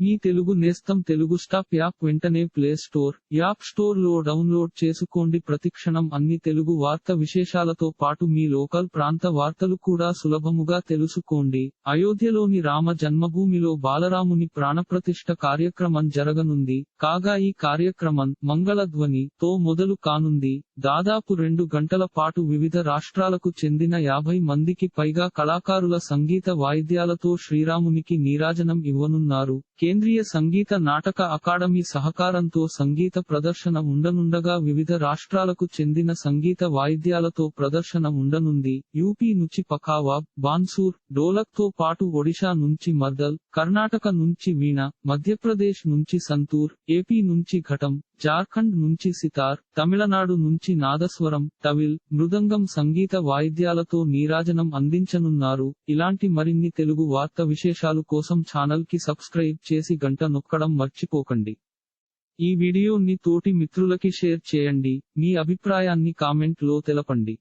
మీ తెలుగు నేస్తం Telugu stop app వెంటనే play store app స్టోర్లో డౌన్లోడ్ చేసుకోండి. ప్రతిక్షణం అన్ని తెలుగు వార్త విశేషాలతో పాటు మీ లోకల్ ప్రాంత వార్తలు కూడా సులభముగా తెలుసుకోండి. అయోధ్యలోని రామ జన్మభూమిలో బాలరాముని ప్రాణప్రతిష్ఠ కార్యక్రమం జరగనుంది. కాగా ఈ కార్యక్రమం మంగళధ్వని తో మొదలు కానుంది. దాదాపు రెండు గంటల పాటు వివిధ రాష్ట్రాలకు చెందిన యాభై మందికి పైగా కళాకారుల సంగీత వాయిద్యాలతో శ్రీరామునికి నీరాజనం ఇవ్వనున్నారు. కేంద్రీయ సంగీత నాటక అకాడమీ సహకారంతో సంగీత ప్రదర్శన ఉండనుండగా వివిధ రాష్ట్రాలకు చెందిన సంగీత వాయిద్యాలతో ప్రదర్శన ఉండనుంది. యూపీ నుంచి పకావాబ్ బాన్సూర్ డోలక్తో పాటు ఒడిషా నుంచి మర్దల్ కర్ణాటక నుంచి వీణ మధ్యప్రదేశ్ నుంచి సంతూర్ ఏపీ నుంచి ఘటం జార్ఖండ్ నుంచి సితార్ తమిళనాడు నుంచి నాదస్వరం తవిల్ మృదంగం సంగీత వాయిద్యాలతో నీరాజనం అందించనున్నారు. ఇలాంటి మరిన్ని తెలుగు వార్త విశేషాలు కోసం ఛానల్కి సబ్స్క్రైబ్ చేసి గంట నొక్కడం మర్చిపోకండి. ఈ వీడియోని తోటి మిత్రులకి షేర్ చేయండి. మీ అభిప్రాయాన్ని కామెంట్లో తెలపండి.